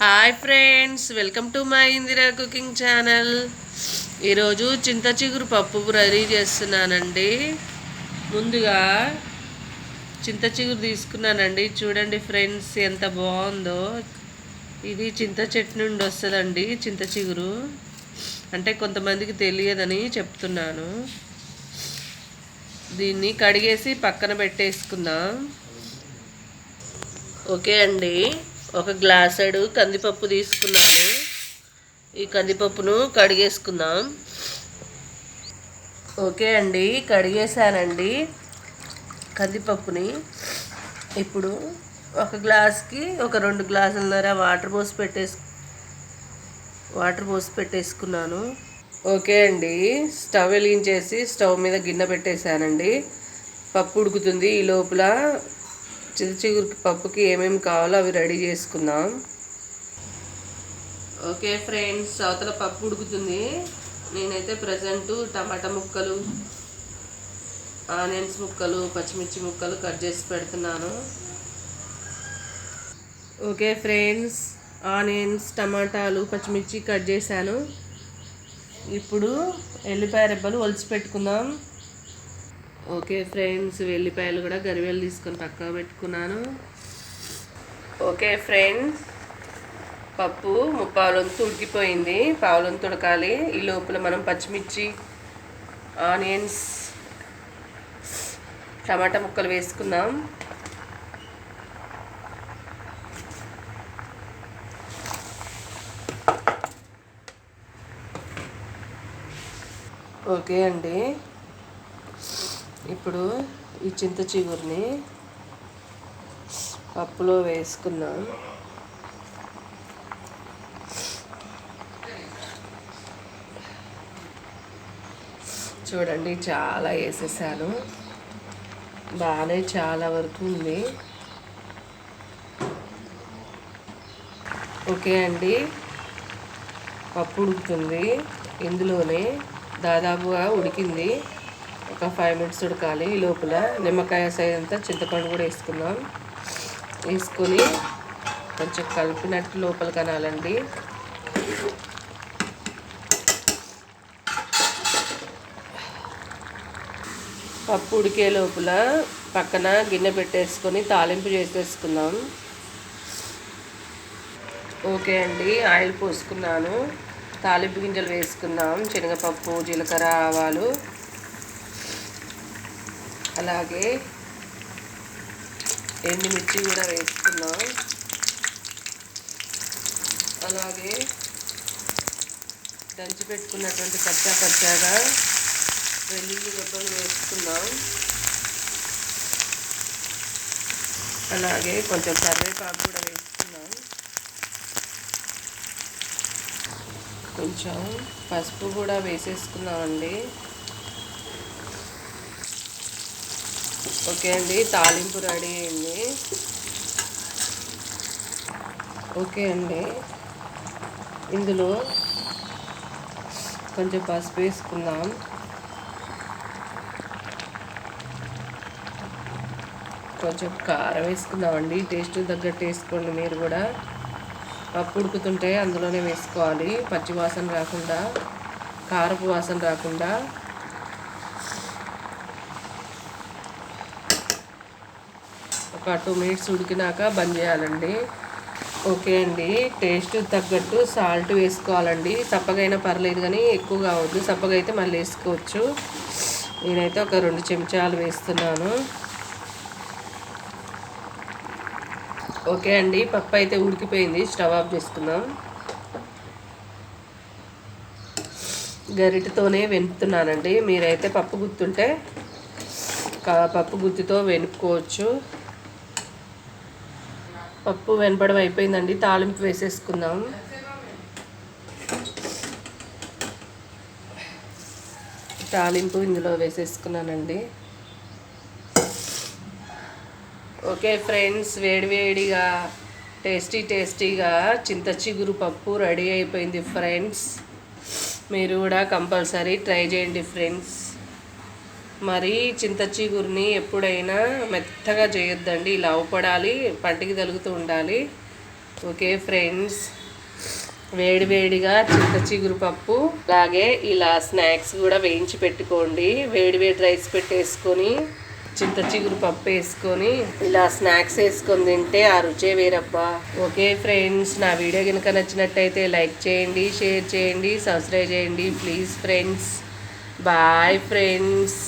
Hi friends welcome to my Indira cooking channel. ఈరోజు చింత చిగురు పప్పు రెడీ చేస్తున్నానండి. ముందుగా చింత చిగురు తీసుకున్నానండి. చూడండి ఫ్రెండ్స్ ఎంత బాగుందో. ఇది చింత చెట్టు నుండి వస్తుందండి చింత చిగురు. అంటే కొంతమందికి తెలియదని చెప్తున్నాను. దీన్ని కడిగేసి పక్కన పెట్టేసుకుందాం. ఓకే అండి. ఒక గ్లాసెడు కందిపప్పు తీసుకున్నాను. ఈ కందిపప్పును కడిగేసుకుందాం. ఓకే అండి కడిగేసానండి కందిపప్పుని. ఇప్పుడు ఒక గ్లాస్కి ఒక రెండు గ్లాసులన్నర వాటర్ పోసి పెట్టేసు వాటర్ పోసి పెట్టేసుకున్నాను. ఓకే అండి స్టవ్ వెలిగించేసి స్టవ్ మీద గిన్నె పెట్టేశానండి. పప్పు ఉడుకుతుంది ఈ లోపల. చిరుచిగురికి పప్పుకి ఏమేమి కావాలో అవి రెడీ చేసుకుందాం. ఓకే ఫ్రెండ్స్ అవతల పప్పు ఉడుకుతుంది. నేనైతే ప్రజెంట్ టమాటా ముక్కలు ఆనియన్స్ ముక్కలు పచ్చిమిర్చి ముక్కలు కట్ చేసి పెడుతున్నాను. ఓకే ఫ్రెండ్స్ ఆనియన్స్ టమాటాలు పచ్చిమిర్చి కట్ చేశాను. ఇప్పుడు ఎల్లిపాయ రెబ్బలు ఒలిచి పెట్టుకుందాం. ఓకే ఫ్రెండ్స్ వెల్లిపాయలు కూడా గరివేలు తీసుకొని పక్క పెట్టుకున్నాను. ఓకే ఫ్రెండ్స్ పప్పు ముప్పావులంతు ఉడికిపోయింది. పావులంతు ఉడకాలి. ఈ లోపల మనం పచ్చిమిర్చి ఆనియన్స్ టమాటా ముక్కలు వేసుకుందాం. ఓకే అండి. ఇప్పుడు ఈ చింత చిగురిని పప్పులో వేసుకుందాం. చూడండి చాలా వేసేసాను. బాగానే చాలా వరకు ఉంది. ఓకే అండి. పప్పు ఉడుకుతుంది. ఇందులోనే దాదాపుగా ఉడికింది. ఒక ఫైవ్ మినిట్స్ ఉడకాలి. ఈ లోపల నిమ్మకాయ సైజ్ అంతా చింతపండు కూడా వేసుకుందాం. వేసుకొని కొంచెం కలిపినట్టు లోపల కనాలండి. పప్పు ఉడికే లోపల పక్కన గిన్నె పెట్టేసుకొని తాలింపు చేసేసుకుందాం. ఓకే అండి ఆయిల్ పోసుకున్నాను. తాలింపు గింజలు వేసుకున్నాం శనగపప్పు జీలకర్ర ఆవాలు. అలాగే ఎండుమిర్చి కూడా వేసుకున్నాం. అలాగే దంచి పెట్టుకున్నటువంటి కచ్చా కచ్చాగా వెల్లుల్లి గొప్పలు వేసుకున్నాం. అలాగే కొంచెం కరివేపాకు కూడా వేసుకున్నాం. కొంచెం పసుపు కూడా వేసేసుకున్నామండి. ఓకే అండి తాలింపు రెడీ అయింది. ఓకే అండి. ఇందులో కొంచెం పసుపు వేసుకుందాం. కొంచెం కారం వేసుకుందామండి టేస్ట్ తగ్గట్టు వేసుకోండి మీరు కూడా. పప్పు ఉడుకుతుంటే అందులోనే వేసుకోవాలి పచ్చి వాసన రాకుండా కారపు వాసన రాకుండా. ఒక టూ మినిట్స్ ఉడికినాక బంద్ చేయాలండి. ఓకే అండి. టేస్ట్ తగ్గట్టు సాల్ట్ వేసుకోవాలండి. చప్పగైనా పర్లేదు కానీ ఎక్కువ కావద్దు చప్పగా అయితే మళ్ళీ వేసుకోవచ్చు. నేనైతే ఒక రెండు చెంచాలు వేస్తున్నాను. ఓకే అండి. పప్పు అయితే ఉడికిపోయింది. స్టవ్ ఆఫ్ చేసుకుందాం. గరిటతోనే వెనుపుతున్నానండి మీరైతే పప్పు గుర్తుంటే పప్పు గుత్తితో వెనుపుకోవచ్చు పప్పు వెనపడం అయిపోయిందండి తాలింపు వేసేసుకుందాం. తాలింపు ఇందులో వేసేసుకున్నానండి. ఓకే ఫ్రెండ్స్ వేడివేడిగా టేస్టీ టేస్టీగా చింత చిగురు పప్పు రెడీ అయిపోయింది ఫ్రెండ్స్. మీరు కూడా కంపల్సరీ ట్రై చేయండి ఫ్రెండ్స్. మరి చింత చిగురిని ఎప్పుడైనా మెత్తగా చేయొద్దండి. ఇలా అవపడాలి పంటికి తలుగుతూ ఉండాలి. ఓకే ఫ్రెండ్స్ వేడివేడిగా చింత చిగురు పప్పు అలాగే ఇలా స్నాక్స్ కూడా వేయించి పెట్టుకోండి. వేడివేడి రైస్ పెట్టేసుకొని చింత చిగురు పప్పు వేసుకొని ఇలా స్నాక్స్ వేసుకొని తింటే ఆ రుచే వేరబ్బా. ఓకే ఫ్రెండ్స్ నా వీడియో కనుక నచ్చినట్టయితే లైక్ చేయండి షేర్ చేయండి సబ్స్క్రైబ్ చేయండి. Please friends bye friends.